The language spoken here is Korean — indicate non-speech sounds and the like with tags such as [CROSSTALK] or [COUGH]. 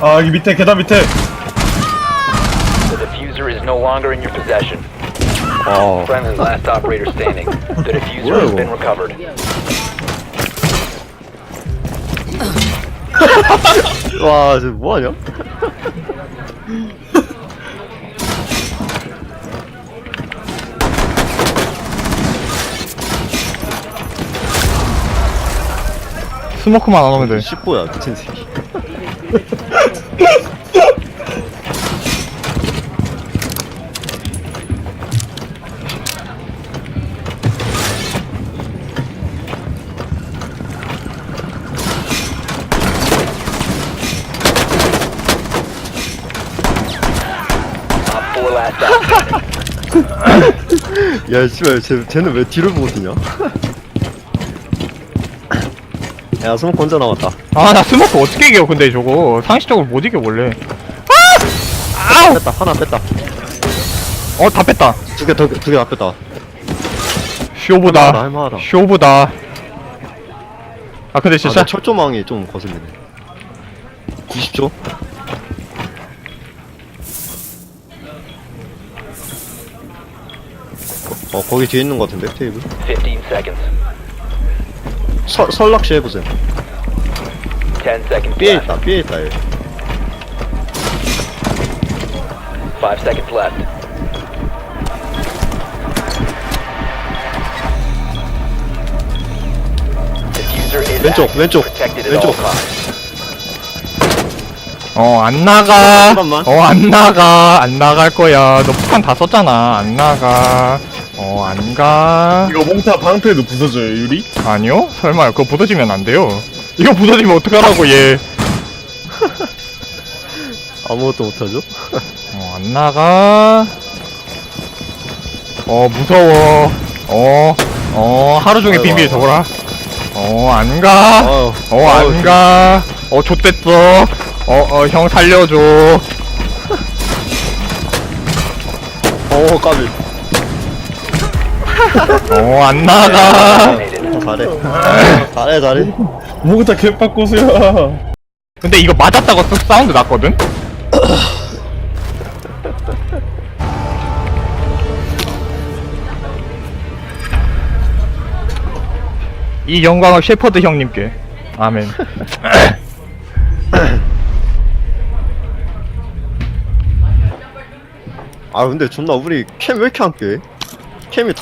아 여기 밑에 계단 밑에 The diffuser is no longer in your possession. 아 Friendly last operator standing. The diffuser has been recovered. 와, 지금 뭐하냐? 스모크만 안 오면 돼. 10호야, 미친 새끼. 야, 씨발, 쟤, 쟤는 왜 뒤를 뛰냐? 야, 스모크 혼자 남았다. 아, 나 스모크 어떻게 이겨, 근데 저거. 상식적으로 못 이겨, 원래. 아! 아우! 뺐다, 하나 뺐다. 어, 다 뺐다. 두 개, 두 개, 두개다 뺐다. 쇼보다. 할만하다, 할만하다. 쇼보다. 아, 근데 아, 진짜. 나 철조망이 좀 거슬리네. 20초? 어, 거기 뒤에 있는 것 같은데, 테이블? 15 seconds. 설, 설락시 해보세요. 10 seconds B에 left. 있다, 얘. 5 seconds left. Diffuser is 왼쪽, active. 왼쪽, Protected at 왼쪽. all costs. 어, 안 나가. 잠깐만. 어, 안 나가. 안 나갈 거야. 너 폭탄 다 썼잖아. 안 나가. 어, 안 가. 이거 몽타 방패도 부서져요 유리? 아니요? 설마요. 그거 부서지면 안 돼요. 이거 부서지면 어떡하라고, 얘. [LAUGHS] 아무것도 못하죠? 어, 안 나가. 어, 무서워. 어, 어, 하루 종일 아이고, 비밀 아이고. 적어라. 어, 안 가. 아유, 어, 아유, 안 가. 어, 좆됐어. 어, 어, 형 살려줘. [LAUGHS] 어, 까비. 어, 안 나가. 어, 잘해. 잘해, 잘해. 몽타 개빡고수야 근데 이거 맞았다고 쓱 사운드 났거든? 이 영광을 셰퍼드 형님께. 아멘. 아, 근데 존나 우리 캠 왜 이렇게 안 깨? 캠이